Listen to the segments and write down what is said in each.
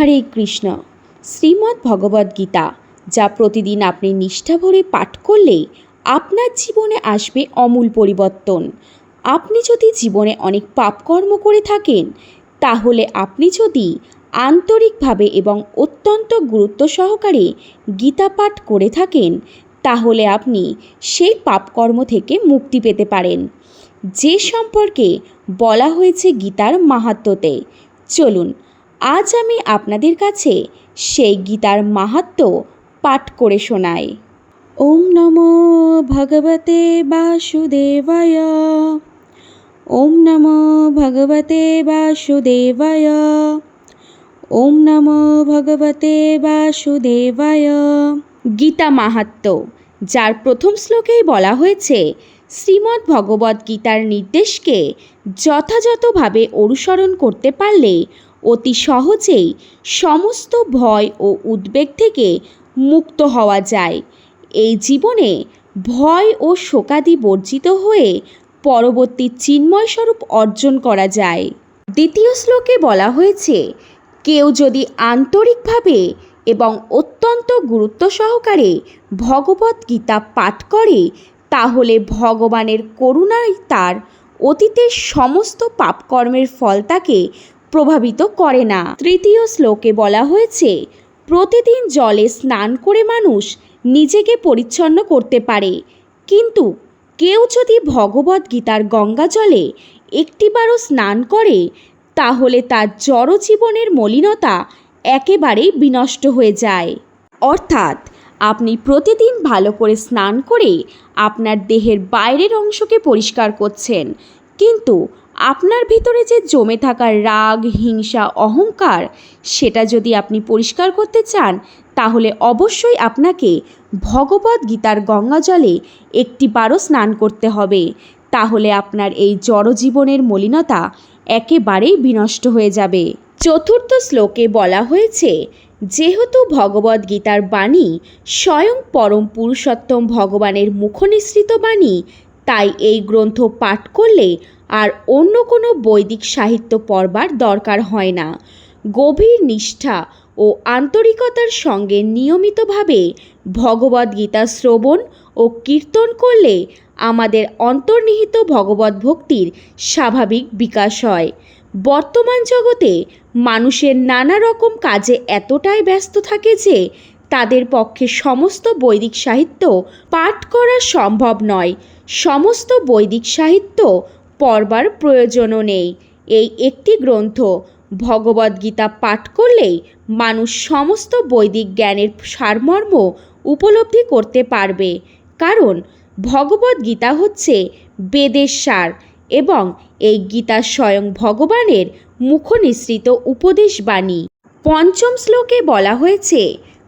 হরে কৃষ্ণ। শ্রীমদ্ ভগবদ্গীতা যা প্রতিদিন আপনি নিষ্ঠা ভরে পাঠ করলে আপনার জীবনে আসবে অমূল পরিবর্তন। আপনি যদি জীবনে অনেক পাপকর্ম করে থাকেন, তাহলে আপনি যদি আন্তরিকভাবে এবং অত্যন্ত গুরুত্ব সহকারে গীতা পাঠ করে থাকেন, তাহলে আপনি সেই পাপকর্ম থেকে মুক্তি পেতে পারেন। যে সম্পর্কে বলা হয়েছে গীতার মাহাত্ম্যতে, চলুন আজ আমি আপনাদের কাছে সেই গীতার মাহাত্ম্য পাঠ করে শোনাই। ওম নমো ভগবতে বাসুদেবায়। ওম নমো ভগবতে বাসুদেবায়। ওম নমো ভগবতে বাসুদেবায়। গীতা মাহাত্ম্য যার প্রথম শ্লোকেই বলা হয়েছে শ্রীমদ্ ভগবদ্ গীতার নির্দেশকে যথাযথভাবে অনুসরণ করতে পারলে অতি সহজেই সমস্ত ভয় ও উদ্বেগ থেকে মুক্ত হওয়া যায়। এই জীবনে ভয় ও শোকাদি বর্জিত হয়ে পরবর্তী চিন্ময় স্বরূপ অর্জন করা যায়। দ্বিতীয় শ্লোকে বলা হয়েছে, কেউ যদি আন্তরিকভাবে এবং অত্যন্ত গুরুত্ব সহকারে ভগবদ্ গীতা পাঠ করে, তাহলে ভগবানের করুণাই তার অতীতের সমস্ত পাপকর্মের ফল তাকে প্রভাবিত করে না। তৃতীয় শ্লোকে বলা হয়েছে, প্রতিদিন জলে স্নান করে মানুষ নিজেকে পরিচ্ছন্ন করতে পারে। কিন্তু কেউ যদি ভগবদ্ গীতার গঙ্গা জলে একটিবারও স্নান করে, তাহলে তার জড়জীবনের মলিনতা একেবারেই বিনষ্ট হয়ে যায়। অর্থাৎ আপনি প্রতিদিন ভালো করে স্নান করে আপনার দেহের বাইরের অংশকে পরিষ্কার করছেন। কিন্তু আপনার ভিতরে যে জমে থাকা রাগ, হিংসা, অহংকার, সেটা যদি আপনি পরিষ্কার করতে চান, তাহলে অবশ্যই আপনাকে ভগবদ্ গীতার গঙ্গা জলে একটিবারও স্নান করতে হবে। তাহলে আপনার এই জড়জীবনের মলিনতা একেবারেই বিনষ্ট হয়ে যাবে। চতুর্থ শ্লোকে বলা হয়েছে, যেহেতু ভগবদ্ গীতার বাণী স্বয়ং পরম পুরুষোত্তম ভগবানের মুখনিসৃত বাণী তাই এই গ্রন্থ পাঠ করলে আর অন্য কোনো বৈদিক সাহিত্য পড়বার দরকার হয় না। গভীর নিষ্ঠা ও আন্তরিকতার সঙ্গে নিয়মিতভাবে ভগবদ্ গীতা শ্রবণ ও কীর্তন করলে আমাদের অন্তর্নিহিত ভগবত ভক্তির স্বাভাবিক বিকাশ হয়। বর্তমান জগতে মানুষের নানা রকম কাজে এতটাই ব্যস্ত থাকে যে তাদের পক্ষে সমস্ত বৈদিক সাহিত্য পাঠ করা সম্ভব নয়। সমস্ত বৈদিক সাহিত্য পড়বার প্রয়োজনও নেই। এই একটি গ্রন্থ ভগবদ্গীতা পাঠ করলেই মানুষ সমস্ত বৈদিক জ্ঞানের সারমর্ম উপলব্ধি করতে পারবে। কারণ ভগবদ্গীতা হচ্ছে বেদের সার এবং এই গীতা স্বয়ং ভগবানের মুখনিসৃত উপদেশ বাণী। পঞ্চম শ্লোকে বলা হয়েছে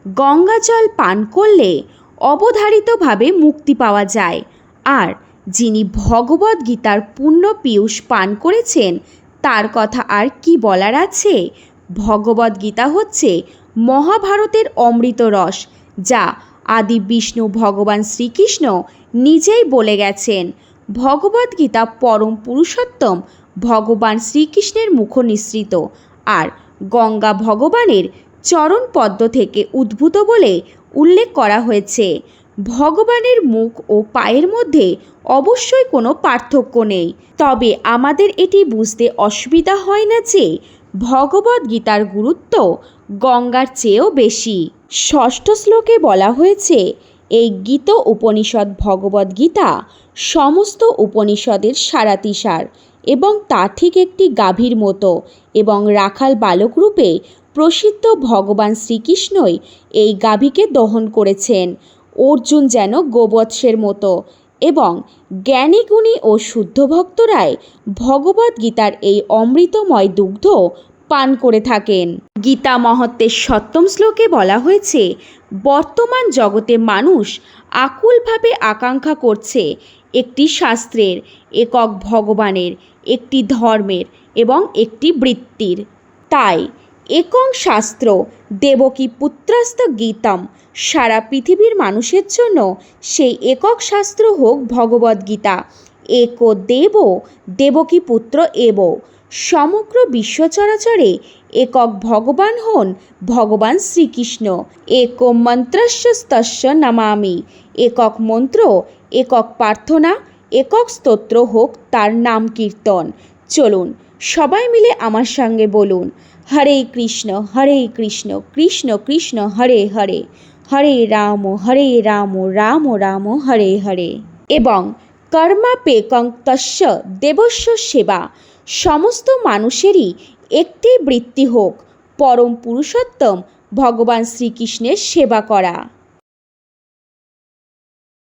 গঙ্গা জল পান করলে অবধারিতভাবে মুক্তি পাওয়া যায়। আর যিনি ভগবদ্ গীতার পূর্ণ পীয়ূষ পান করেছেন, তার কথা আর কি বলার আছে? ভগবদ্ গীতা হচ্ছে মহাভারতের অমৃত রস, যা আদি বিষ্ণু ভগবান শ্রীকৃষ্ণ নিজেই বলে গেছেন। ভগবদ্ গীতা পরম পুরুষোত্তম ভগবান শ্রীকৃষ্ণের মুখ নিঃসৃত আর গঙ্গা ভগবানের চরণ পদ্ম থেকে উদ্ভূত বলে উল্লেখ করা হয়েছে। ভগবানের মুখ ও পায়ের মধ্যে অবশ্যই কোনো পার্থক্য নেই। তবে আমাদের এটি বুঝতে অসুবিধা হয় না যে ভগবদ্ গীতার গুরুত্ব গঙ্গার চেয়েও বেশি। ষষ্ঠ শ্লোকে বলা হয়েছে, এই গীত উপনিষদ ভগবদ্ গীতা সমস্ত উপনিষদের সারাতিসার এবং তা ঠিক একটি গাভীর মতো এবং রাখাল বালক রূপে প্রসিদ্ধ ভগবান শ্রীকৃষ্ণই এই গাভীকে দহন করেছেন। অর্জুন যেন গোবৎসের মতো এবং জ্ঞানী গুণী ও শুদ্ধ ভক্তরাই ভগবদ্ গীতার এই অমৃতময় দুগ্ধ পান করে থাকেন। গীতা মহত্বের সপ্তম শ্লোকে বলা হয়েছে, বর্তমান জগতে মানুষ আকুলভাবে আকাঙ্ক্ষা করছে একটি শাস্ত্রের, একক ভগবানের, একটি ধর্মের এবং একটি বৃত্তির। তাই একং শাস্ত্র, দেবকী পুত্রাস্ত গীতম। সারা পৃথিবীর মানুষের জন্য সেই একক শাস্ত্র হোক ভগবদ্গীতা এক দেব, দেবকী পুত্র এব। সমগ্র বিশ্ব চরাচরে একক ভগবান হন ভগবান শ্রীকৃষ্ণ। এক মন্ত্রস্য তস্য নামামি। একক মন্ত্র, একক প্রার্থনা, একক স্তোত্র হোক তার নাম কীর্তন। চলুন, সবাই মিলে আমার সঙ্গে বলুন হরে কৃষ্ণ হরে কৃষ্ণ কৃষ্ণ কৃষ্ণ, হরে হরে। হরে রাম হরে রাম রাম রাম, হরে হরে। এবং কর্মাপেকং তস্য দেবস্ব সেবা সমস্ত মানুষেরই একটি বৃত্তি হোক, পরম পুরুষোত্তম ভগবান শ্রীকৃষ্ণের সেবা করা।